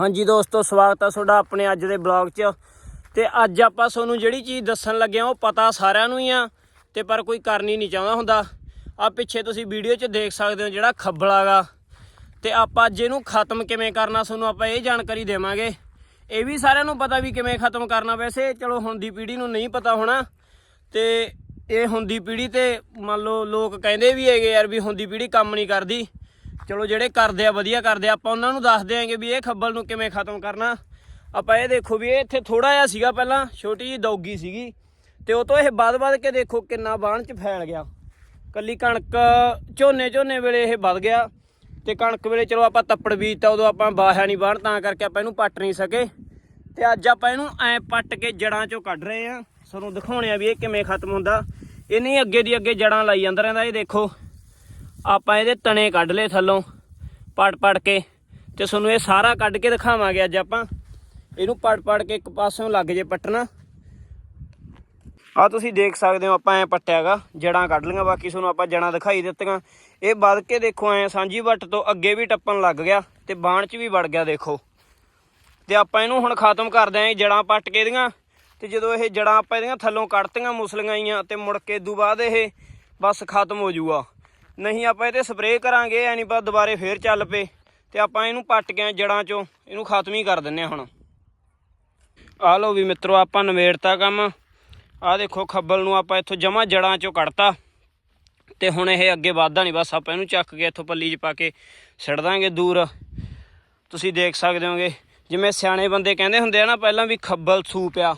ਹਾਂਜੀ ਦੋਸਤੋ, ਸਵਾਗਤ ਆ ਤੁਹਾਡਾ ਆਪਣੇ ਅੱਜ ਦੇ ਬਲੌਗ 'ਚ। ਤੇ ਅੱਜ ਆਪਾਂ ਤੁਹਾਨੂੰ ਜਿਹੜੀ ਚੀਜ਼ ਦੱਸਣ ਲੱਗੇ ਆ, ਉਹ ਪਤਾ ਸਾਰਿਆਂ ਨੂੰ ਹੀ ਆ, ਤੇ ਪਰ ਕੋਈ ਕਰਨੀ ਨਹੀਂ ਚਾਹੁੰਦਾ ਹੁੰਦਾ। ਆ ਪਿੱਛੇ ਤੁਸੀਂ ਵੀਡੀਓ 'ਚ ਦੇਖ ਸਕਦੇ ਹੋ ਜਿਹੜਾ ਖੱਬਲਾਗਾ ਤੇ ਆਪਾਂ ਅੱਜ ਇਹਨੂੰ ਖਤਮ ਕਿਵੇਂ ਕਰਨਾ, ਤੁਹਾਨੂੰ ਆਪਾਂ ਇਹ ਜਾਣਕਾਰੀ ਦੇਵਾਂਗੇ। ਇਹ ਵੀ ਸਾਰਿਆਂ ਨੂੰ ਪਤਾ ਵੀ ਕਿਵੇਂ ਖਤਮ ਕਰਨਾ ਵੈਸੇ। ਚਲੋ ਹੁਣ ਦੀ ਪੀੜ੍ਹੀ ਨੂੰ ਨਹੀਂ ਪਤਾ ਹੋਣਾ। ਤੇ ਇਹ ਹੁੰਦੀ ਪੀੜ੍ਹੀ ਤੇ ਮੰਨ ਲਓ ਲੋਕ ਕਹਿੰਦੇ ਵੀ ਹੈਗੇ ਯਾਰ ਵੀ ਹੁੰਦੀ ਪੀੜ੍ਹੀ ਕੰਮ ਨਹੀਂ ਕਰਦੀ। ਚਲੋ ਜਿਹੜੇ ਕਰਦੇ ਆ, ਵਧੀਆ ਕਰਦੇ ਆ, ਆਪਾਂ ਉਹਨਾਂ ਨੂੰ ਦੱਸ ਦਿਆਂਗੇ ਵੀ ਇਹ ਖੱਬਲ ਨੂੰ ਕਿਵੇਂ ਖਤਮ ਕਰਨਾ। ਆਪਾਂ ਇਹ ਦੇਖੋ ਵੀ ਇਹ ਇੱਥੇ ਥੋੜਾ ਜਿਹਾ ਸੀਗਾ ਪਹਿਲਾਂ, ਛੋਟੀ ਜੀ ਦੌਗੀ ਸੀਗੀ। ਤੇ ਉਹ ਤੋਂ ਇਹ ਵੱਧ ਵੱਧ ਕੇ ਦੇਖੋ ਕਿੰਨਾ ਬਾਣ ਚ ਫੈਲ ਗਿਆ। ਕੱਲੀ ਕਣਕ ਝੋਨੇ ਝੋਨੇ ਵੇਲੇ ਇਹ ਵੱਧ ਗਿਆ। ਤੇ ਕਣਕ ਵੇਲੇ ਚਲੋ ਆਪਾਂ ਤੱਪੜ ਬੀਜਤਾ, ਉਦੋਂ ਆਪਾਂ ਬਾਹਿਆ ਨਹੀਂ ਬਾਣ, ਤਾਂ ਕਰਕੇ ਆਪਾਂ ਇਹਨੂੰ ਪੱਟ ਨਹੀਂ ਸਕੇ। ਤੇ ਅੱਜ ਆਪਾਂ ਇਹਨੂੰ ਐ ਪੱਟ ਕੇ ਜੜਾਂ ਚੋਂ ਕੱਢ ਰਹੇ ਆ। ਤੁਹਾਨੂੰ ਦਿਖਾਉਣੇ ਆ ਵੀ ਇਹ ਕਿਵੇਂ ਖਤਮ ਹੁੰਦਾ। ਇਹ ਨਹੀਂ ਅੱਗੇ ਦੀ ਅੱਗੇ ਜੜਾਂ ਲਾਈ ਜਾਂਦਾ ਰਹਿੰਦਾ, ਇਹ ਦੇਖੋ। ਆਪਾਂ ਇਹਦੇ ਤਣੇ ਕੱਢ ਲਏ ਥੱਲੋਂ, ਪੜ ਪੜ ਕੇ, ਤੇ ਤੁਹਾਨੂੰ ਇਹ ਸਾਰਾ ਕੱਢ ਕੇ ਦਿਖਾਵਾਂਗੇ ਅੱਜ ਆਪਾਂ। ਇਹਨੂੰ ਪੜ ਪੜ ਕੇ ਇੱਕ ਪਾਸਿਓਂ ਲੱਗ ਜੇ ਪੱਟਣਾ। ਆ ਤੁਸੀਂ ਦੇਖ ਸਕਦੇ ਹੋ ਆਪਾਂ ਐ ਪੱਟਿਆਗਾ, ਜੜਾਂ ਕੱਢ ਲਈਆਂ, ਬਾਕੀ ਤੁਹਾਨੂੰ ਆਪਾਂ ਜੜਾਂ ਦਿਖਾਈ ਦਿੱਤੀਆਂ। ਇਹ ਵੱਧ ਕੇ ਦੇਖੋ ਐ, ਸਾਂਝੀ ਵੱਟ ਤੋਂ ਅੱਗੇ ਵੀ ਟੱਪਣ ਲੱਗ ਗਿਆ, ਤੇ ਬਾਣ ਚ ਵੀ ਵੜ ਗਿਆ ਦੇਖੋ। ਤੇ ਆਪਾਂ ਇਹਨੂੰ ਹੁਣ ਖਤਮ ਕਰਦੇ ਆਂ ਜੜਾਂ ਪੱਟ ਕੇ ਇਹਦੀਆਂ, ਤੇ ਜਦੋਂ ਇਹ ਜੜਾਂ ਆਪਾਂ ਇਹਦੀਆਂ ਥੱਲੋਂ ਕੱਢਤੀਆਂ, ਮੁਸਲੀਆਂ ਆਈਆਂ, ਤੇ ਮੁੜ ਕੇ ਦੂ ਬਾਅਦ ਇਹ ਬਸ ਖਤਮ ਹੋ ਜੂਗਾ। ਨਹੀਂ ਆਪਾਂ ਇਹਤੇ ਸਪਰੇਅ ਕਰਾਂਗੇ, ਐ ਨਹੀਂ ਬਸ ਦੁਬਾਰੇ ਫੇਰ ਚੱਲ ਪਏ। ਤੇ ਆਪਾਂ ਇਹਨੂੰ ਪੱਟ ਕੇ ਜੜਾਂ ਚੋਂ, ਇਹਨੂੰ ਖਤਮ ਹੀ ਕਰ ਦਿੰਨੇ ਆ ਹੁਣ। ਆ ਲਓ ਵੀ ਮਿੱਤਰੋ, ਆਪਾਂ ਨਵੇੜਤਾ ਕੰਮ। ਆ ਦੇਖੋ, ਖੱਬਲ ਨੂੰ ਆਪਾਂ ਇੱਥੋਂ ਜਮਾ ਜੜਾਂ ਚੋਂ ਕੱਢਤਾ। ਤੇ ਹੁਣ ਇਹ ਅੱਗੇ ਵਧਦਾ ਨਹੀਂ ਬਸ ਆਪਾਂ ਇਹਨੂੰ ਚੱਕ ਕੇ ਇੱਥੋਂ ਪੱਲੀ 'ਚ ਪਾ ਕੇ ਛੱਡ ਦਾਂਗੇ ਦੂਰ। ਤੁਸੀਂ ਦੇਖ ਸਕਦੇ ਹੋਗੇ, ਜਿਵੇਂ ਸਿਆਣੇ ਬੰਦੇ ਕਹਿੰਦੇ ਹੁੰਦੇ ਆ ਨਾ ਪਹਿਲਾਂ ਵੀ ਖੱਬਲ ਸੂ ਪਿਆ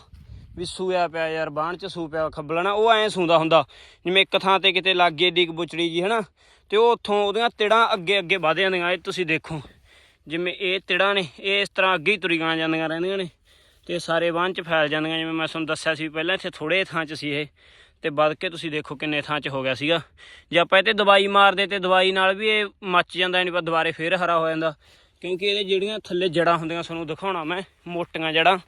ਵੀ ਸੂਇਆ ਪਿਆ ਯਾਰ ਬਾਣ ਚ ਸੂ ਪਿਆ ਖੱਬਲਣਾ ਉਹ ਐਂ ਸੂਦਾ ਹੁੰਦਾ। ਜਿਵੇਂ ਇੱਕ ਥਾਂ ਤੇ ਕਿਤੇ ਲੱਗੇ ਏਡੀ ਬੁਚੜੀ ਜੀ, ਹਨਾ? ਤੇ ਉਹ ਉੱਥੋਂ ਉਹਦੀਆਂ ਤਿੜਾਂ ਅੱਗੇ ਅੱਗੇ ਵਧ ਜਾਂਦੀਆਂ, ਇਹ ਤੁਸੀਂ ਦੇਖੋ। ਜਿਵੇਂ ਇਹ ਤਿੜਾਂ ਨੇ, ਇਹ ਇਸ ਤਰ੍ਹਾਂ ਅੱਗੇ ਹੀ ਤੁਰੀਆਂ ਜਾਂਦੀਆਂ ਰਹਿੰਦੀਆਂ ਨੇ। ਤੇ ਸਾਰੇ ਬਾਣ ਚ ਫੈਲ ਜਾਂਦੀਆਂ, ਜਿਵੇਂ ਮੈਂ ਤੁਹਾਨੂੰ ਦੱਸਿਆ ਸੀ ਪਹਿਲਾਂ, ਇੱਥੇ ਥੋੜੇ ਥਾਂ ਚ ਸੀ ਇਹ। ਤੇ ਵੱਧ ਕੇ ਤੁਸੀਂ ਦੇਖੋ ਕਿੰਨੇ ਥਾਂ ਚ ਹੋ ਗਿਆ ਸੀਗਾ। ਜੇ ਆਪਾਂ ਇਹ ਤੇ ਦਵਾਈ ਮਾਰਦੇ ਤੇ ਦਵਾਈ ਨਾਲ ਵੀ ਇਹ ਮੱਚ ਜਾਂਦਾ ਨਹੀਂ ਪਰ ਦੁਬਾਰੇ ਫੇਰ ਹਰਾ ਹੋ ਜਾਂਦਾ। ਕਿਉਂਕਿ ਇਹਦੇ ਜਿਹੜੀਆਂ ਥੱਲੇ ਜੜਾਂ ਹੁੰਦੀਆਂ, ਤੁਹਾਨੂੰ ਦਿਖਾਉਣਾ ਮੈਂ, ਮੋਟੀਆਂ ਜੜਾਂ।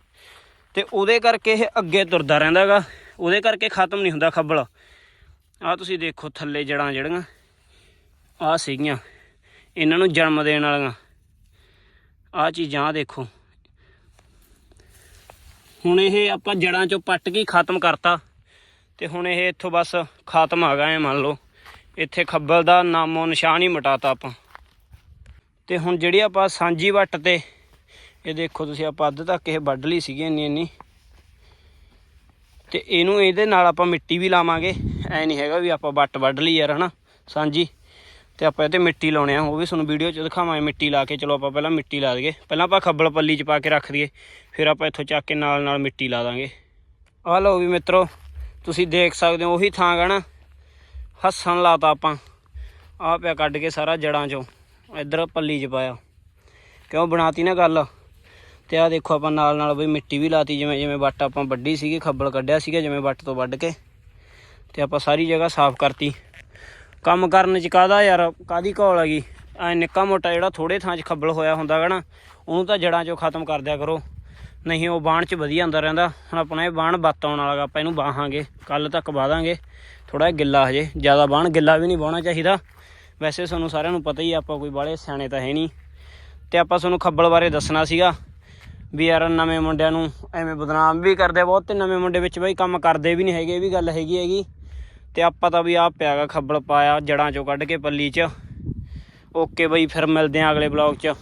ਤੇ ਉਹਦੇ ਕਰਕੇ ਇਹ ਅੱਗੇ ਤੁਰਦਾ ਰਹਿੰਦਾਗਾ। ਉਹਦੇ ਕਰਕੇ ਖਤਮ ਨਹੀਂ ਹੁੰਦਾ ਖੱਬਲ। ਆ ਤੁਸੀਂ ਦੇਖੋ ਥੱਲੇ ਜੜਾਂ ਜਿਹੜੀਆਂ ਆ ਸੀਗੀਆਂ, ਇਹਨਾਂ ਨੂੰ ਜਨਮ ਦੇਣ ਵਾਲੀਆਂ। ਆ ਚੀਜ਼ਾਂ ਆਹ ਦੇਖੋ। ਹੁਣ ਇਹ ਆਪਾਂ ਜੜਾਂ ਚੋਂ ਪੱਟ ਕੇ ਖਤਮ ਕਰਤਾ। ਤੇ ਹੁਣ ਇਹ ਇੱਥੋਂ ਬਸ ਖਤਮ ਆ ਗਿਆ ਐ ਮੰਨ ਲਓ। ਇੱਥੇ ਖੱਬਲ ਦਾ ਨਾਮੋ ਨਿਸ਼ਾਨ ਹੀ ਮਿਟਾਤਾ ਆਪਾਂ। ਤੇ ਹੁਣ ਜਿਹੜੀ ਆਪਾਂ ਸਾਂਝੀ ਵੱਟ ਤੇ ਇਹ ਦੇਖੋ ਤੁਸੀਂ ਆਪਾਂ ਅੱਧ ਤੱਕ ਇਹ ਵੱਢ ਲਈ ਸੀਗੀ ਇੰਨੀ ਇੰਨੀ। ਤੇ ਇਹਨੂੰ ਇਹਦੇ ਨਾਲ ਆਪਾਂ ਮਿੱਟੀ ਵੀ ਲਾਵਾਂਗੇ। ਐ ਨਹੀਂ ਹੈਗਾ ਵੀ ਆਪਾਂ ਵੱਟ ਵੱਢ ਲਈ ਯਾਰ, ਹਨਾ? ਸਾਂਝੀ। ਤੇ ਆਪਾਂ ਇਹ ਤੇ ਮਿੱਟੀ ਲਾਉਣੇ ਆ। ਉਹ ਵੀ ਤੁਹਾਨੂੰ ਵੀਡੀਓ 'ਚ ਦਿਖਾਵਾਂਗੇ, ਮਿੱਟੀ ਲਾ ਕੇ। ਚਲੋ ਆਪਾਂ ਪਹਿਲਾਂ ਮਿੱਟੀ ਲਾ ਦਈਏ। ਪਹਿਲਾਂ ਆਪਾਂ ਖੱਬਲ ਪੱਲੀ 'ਚ ਪਾ ਕੇ ਰੱਖ ਦਈਏ। ਫਿਰ ਆਪਾਂ ਇੱਥੋਂ ਚੱਕ ਕੇ ਨਾਲ ਨਾਲ ਮਿੱਟੀ ਲਾ ਦਾਂਗੇ। ਆਹ ਲਓ ਵੀ ਮਿੱਤਰੋ, ਤੁਸੀਂ ਦੇਖ ਸਕਦੇ ਹੋ, ਉਹੀ ਥਾਂ ਗਾ ਨਾ। ਹੱਸਣ ਲਾਤਾ ਆਪਾਂ। ਆਹ ਪਿਆ ਕੱਢ ਕੇ ਸਾਰਾ ਜੜਾਂ 'ਚੋਂ। ਇੱਧਰ ਪੱਲੀ 'ਚ ਪਾਇਆ। ਕਿਉਂ ਬਣਾਤੀ ਨਾ ਗੱਲ? ਤੇ ਆ ਦੇਖੋ ਆਪਾਂ ਨਾਲ ਨਾਲ ਬਈ ਮਿੱਟੀ ਵੀ ਲਾਤੀ, ਜਿਵੇਂ ਜਿਵੇਂ ਵੱਟ ਆਪਾਂ ਵੱਡੀ ਸੀਗੀ, ਖੱਬਲ ਕੱਢਿਆ ਸੀਗਾ, ਜਿਵੇਂ ਵੱਟ ਤੋਂ ਵੱਢ ਕੇ। ਤੇ ਆਪਾਂ ਸਾਰੀ ਜਗ੍ਹਾ ਸਾਫ਼ ਕਰਤੀ। ਕੰਮ ਕਰਨ ਚ ਕਾਦਾ ਯਾਰ ਕਾਦੀ ਘੋਲ ਹੈਗੀ? ਐ ਨਿੱਕਾ ਮੋਟਾ ਜਿਹੜਾ ਥੋੜੇ ਥਾਂ 'ਚ ਖੱਬਲ ਹੋਇਆ ਹੁੰਦਾ ਗਾ ਨਾ, ਉਹਨੂੰ ਤਾਂ ਜੜਾਂ 'ਚੋਂ ਖਤਮ ਕਰ ਦਿਆ ਕਰੋ। ਨਹੀਂ, ਉਹ ਬਾਣ 'ਚ ਵਧੀਆ ਹੁੰਦਾ ਰਹਿੰਦਾ। ਹੁਣ ਆਪਣਾ ਇਹ ਬਾਣ ਬੱਤ ਆਉਣ ਵਾਲਾ ਆਪਾਂ ਇਹਨੂੰ ਬਾਹਾਂਗੇ। ਕੱਲ ਤੱਕ ਬਾਦਾਂਗੇ। ਥੋੜਾ ਗਿੱਲਾ ਹਜੇ। ਜ਼ਿਆਦਾ ਬਾਣ ਗਿੱਲਾ ਵੀ ਨਹੀਂ ਬਾਉਣਾ ਚਾਹੀਦਾ। ਵੈਸੇ ਤੁਹਾਨੂੰ ਸਾਰਿਆਂ ਨੂੰ ਪਤਾ ਹੀ ਆਪਾਂ ਕੋਈ ਬਾਲੇ ਸਿਆਣੇ ਤਾਂ ਹੈ ਨਹੀਂ। ਤੇ ਆਪਾਂ ਤੁਹਾਨੂੰ ਖੱਬਲ ਬਾਰੇ ਦੱਸਣਾ ਸੀਗਾ। ਵੀ ਯਾਰ ਨਵੇਂ ਮੁੰਡਿਆਂ ਨੂੰ ਐਵੇਂ ਬਦਨਾਮ ਵੀ ਕਰਦੇ ਬਹੁਤ, ਤੇ ਨਵੇਂ ਮੁੰਡੇ ਵਿੱਚ ਬਈ ਕੰਮ ਕਰਦੇ ਵੀ ਨਹੀਂ ਹੈਗੇ, ਇਹ ਵੀ ਗੱਲ ਹੈਗੀ ਹੈਗੀ। ਤੇ ਆਪਾਂ ਤਾਂ ਵੀ ਆ ਪਿਆਗਾ ਖੱਬਲ ਪਾਇਆ ਜੜਾਂ ਚੋਂ ਕੱਢ ਕੇ ਪੱਲੀ 'ਚ। ਓਕੇ ਬਈ, ਫਿਰ ਮਿਲਦੇ ਆਂ ਅਗਲੇ ਬਲੌਗ 'ਚ।